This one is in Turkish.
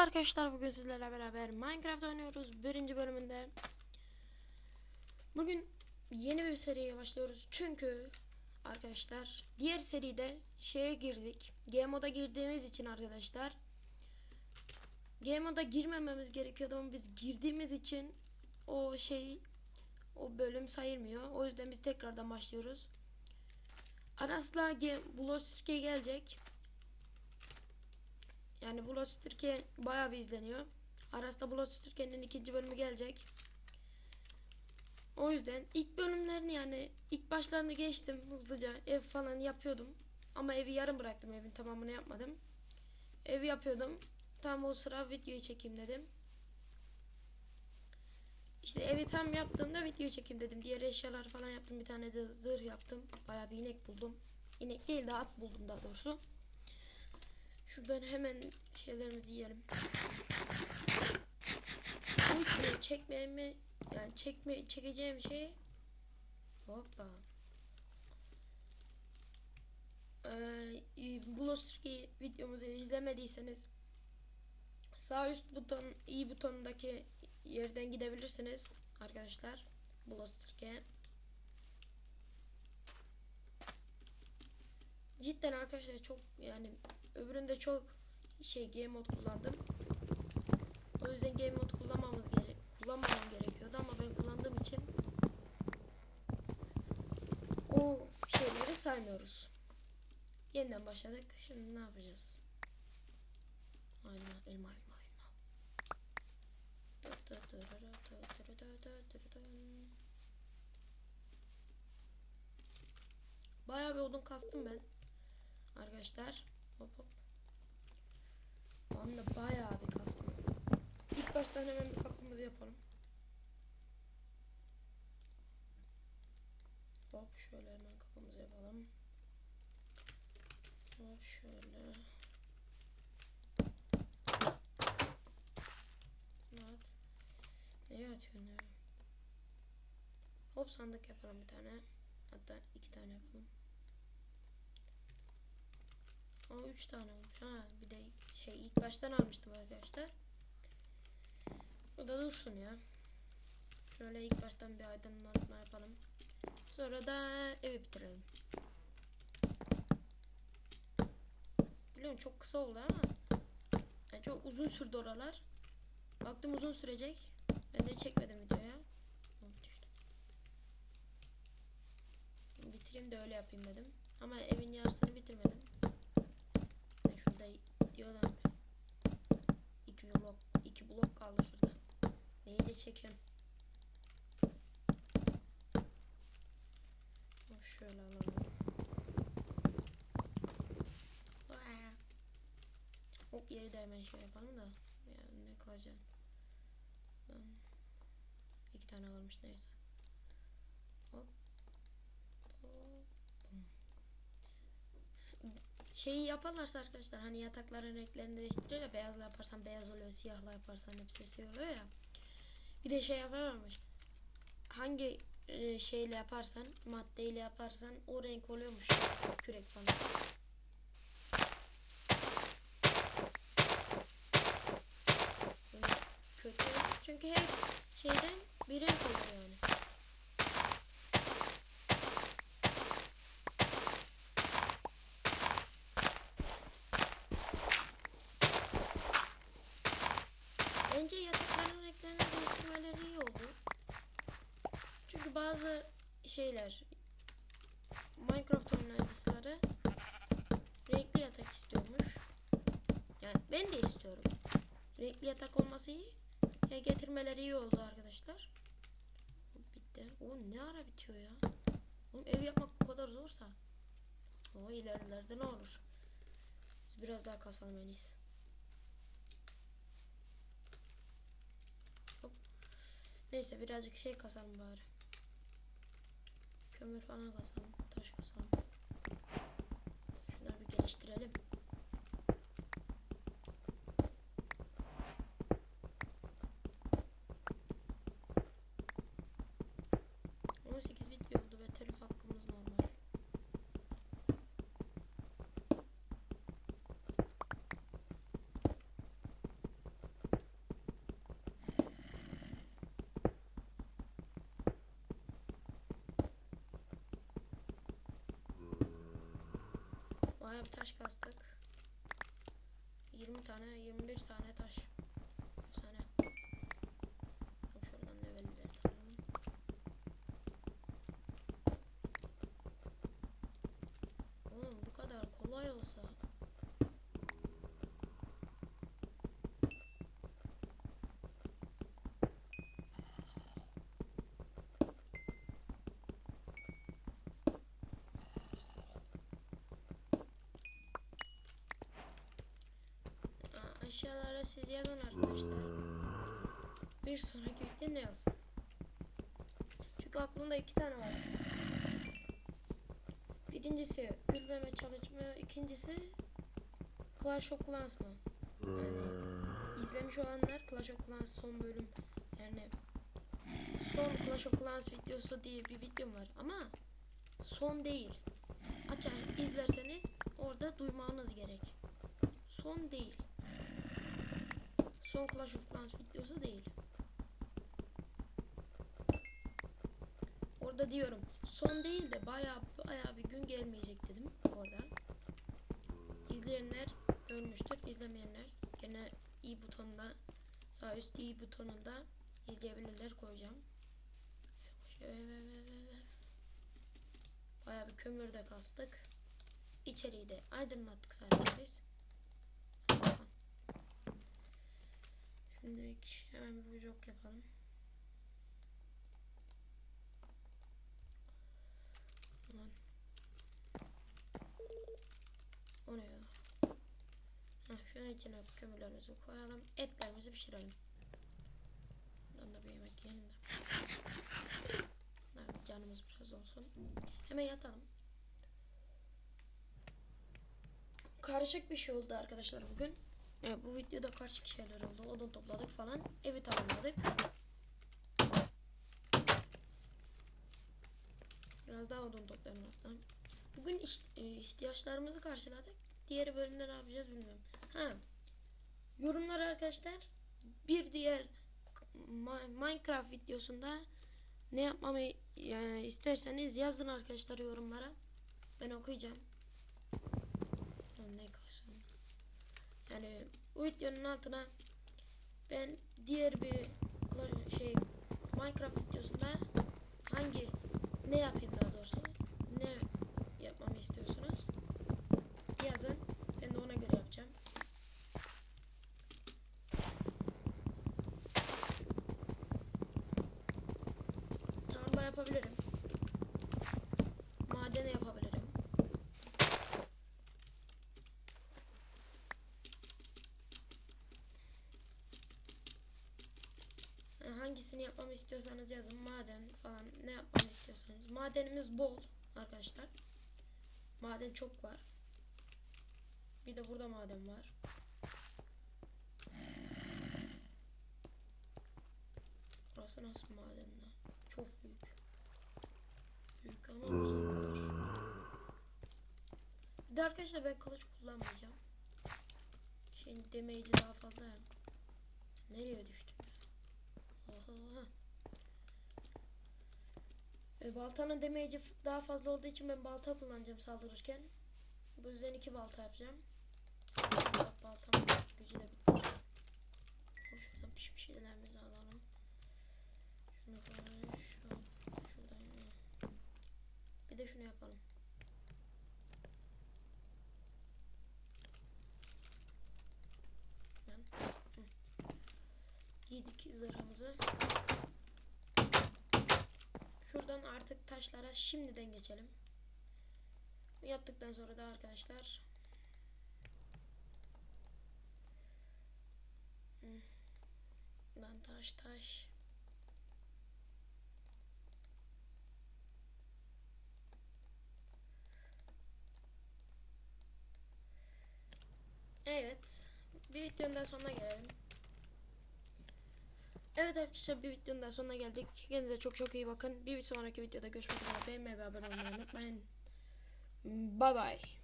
arkadaşlar bugün sizlerle beraber Minecraft oynuyoruz birinci bölümünde. Bugün yeni bir seriye başlıyoruz çünkü arkadaşlar diğer seride şeye girdik. Game moda girdiğimiz için arkadaşlar Game moda girmememiz gerekiyordu ama biz girdiğimiz için o şey o bölüm sayılmıyor. O yüzden biz tekrardan başlıyoruz. Aras'la Bloodstreak'e gelecek. Yani Bloodstreak'e bayağı bir izleniyor. Aras'ta Bloodstreak'in ikinci bölümü gelecek. O yüzden ilk bölümlerini yani ilk başlarını geçtim hızlıca ev falan yapıyordum. Ama evi yarım bıraktım evin tamamını yapmadım. Evi yapıyordum. Tam o sıra videoyu çekeyim dedim. İşte evi tam yaptığımda video çekeyim dedim. Diğer eşyalar falan yaptım. Bir tane de zırh yaptım. Bayağı bir inek buldum. İnek değil de at buldum daha doğrusu. Şuradan hemen şeylerimizi yiyelim. İçine çekmemi yani çekme çekeceğim şey hoppa. Ee, Blostriki videomuzu izlemediyseniz sağ üst buton i butonundaki yerden gidebilirsiniz arkadaşlar. Blostrike cidden arkadaşlar çok yani öbüründe çok şey game mode kullandım. O yüzden game mode kullanmamız gerek kullanmamam gerekiyordu ama ben kullandığım için o şeyleri saymıyoruz. Yeniden başladık. Şimdi ne yapacağız? Aynen elma elma elma. Bayağı bir odun kastım ben. Arkadaşlar. Hop hop. De bayağı bir kastım. İlk baştan hemen bir kapımızı yapalım. Hop şöyle hemen kapımızı yapalım. Hop şöyle. Evet. Neye atıyorsun ya? Hop sandık yapalım bir tane. Hatta iki tane yapalım. O üç tane olmuş. Ha bir de şey ilk baştan almıştım arkadaşlar. O da dursun ya. Şöyle ilk baştan bir aydınlatma yapalım. Sonra da evi bitirelim. Biliyorum çok kısa oldu ama yani çok uzun sürdü oralar. Baktım uzun sürecek. Ben de çekmedim videoya. Bitireyim de öyle yapayım dedim. Ama evin yarısını bitirmedim. Ben şurada diyorlar. İki blok, iki blok kaldı şurada. Neyi de. Hop şöyle alalım. Hop yeri de hemen şey yapalım da. Yani ne kalacak. İki tane varmış neyse. Hop. Hop. Bum. Şeyi yaparlarsa arkadaşlar hani yatakların renklerini değiştirir ya beyazla yaparsan beyaz oluyor siyahla yaparsan hepsi siyah oluyor ya. Bir de şey yaparlarmış. Hangi e, şeyle yaparsan maddeyle yaparsan o renk oluyormuş kürek falan. Yani kötü çünkü her şeyden bir renk oluyor yani. Bence yatakların renklerini değiştirmeleri iyi oldu. Çünkü bazı şeyler Minecraft oynayıcıları renkli yatak istiyormuş. Yani ben de istiyorum. Renkli yatak olması iyi. Ya getirmeleri iyi oldu arkadaşlar. Bitti. O ne ara bitiyor ya? Oğlum ev yapmak bu kadar zorsa. O ilerilerde ne olur? Biraz daha kasalım en iyisi. Neyse birazcık şey kasalım bari. Kömür falan kasalım. Taş Bayağı bir taş kastık. 20 tane, 21 tane taş. Efsane. Bak şuradan levelleri alalım. Oğlum bu kadar kolay olsa. Aa, Aşağılara siz yazın arkadaşlar. Bir sonraki video ne yazsın? Çünkü aklımda iki tane var. Birincisi gülmeme çalışma, ikincisi Clash of Clans mı? Yani izlemiş olanlar Clash of Clans son bölüm yani son Clash of Clans videosu diye bir videom var ama son değil. Açar izlerseniz orada duymanız gerek. Son değil. Son Clash of Clans videosu değil. Orada diyorum son değil de baya baya bir gün gelmeyecek dedim orada. İzleyenler görmüştür. İzlemeyenler gene i butonunda sağ üst i butonunda izleyebilirler koyacağım. Baya bir kömür de kastık. İçeriği de aydınlattık zaten biz. Şimdilik hemen bir vlog yapalım. Ulan. O ne ya? Heh, şunun içine kömürlerimizi koyalım. Etlerimizi pişirelim. Buradan da bir yemek yiyelim de. Evet, canımız biraz olsun. Hemen yatalım. Karışık bir şey oldu arkadaşlar bugün. Evet, bu videoda karışık şeyler oldu. Odun topladık falan. Evi tamamladık. Biraz daha odun toplayalım hatta. Bugün e, ihtiyaçlarımızı karşıladık. Diğer bölümde ne yapacağız bilmiyorum. Ha. Yorumlar arkadaşlar bir diğer Minecraft videosunda ne yapmamı isterseniz yazın arkadaşlar yorumlara. Ben okuyacağım. Lan Ne kalsın. Yani bu videonun altına ben diğer bir şey Minecraft videosunda hangi ne yapayım daha doğrusu ne yapmamı istiyorsunuz yazın ben de ona göre yapacağım. Tarla yapabilirim. Maden yapabilirim. Yani hangisini yapmamı istiyorsanız yazın. Maden falan ne yapmamı istiyorsanız. Madenimiz bol arkadaşlar. Maden çok var. Bir de burada maden var. Burası nasıl maden lan? Çok büyük. Büyük ama uzun. Bir de arkadaşlar ben kılıç kullanmayacağım. Şimdi demeyici daha fazla ya. Nereye düştüm ya? Oha. E, baltanın demeyici daha fazla olduğu için ben balta kullanacağım saldırırken. Bu yüzden iki balta yapacağım. Bak baltamın gücü de bitti. 200 liramızı. Şuradan artık taşlara şimdiden geçelim. Yaptıktan sonra da arkadaşlar Lan taş taş Evet. Bir videonun sonuna gelelim. Evet arkadaşlar bir videonun daha sonuna geldik. Kendinize çok çok iyi bakın. Bir sonraki videoda görüşmek üzere. Beğenmeyi ve abone olmayı unutmayın. Bye bye.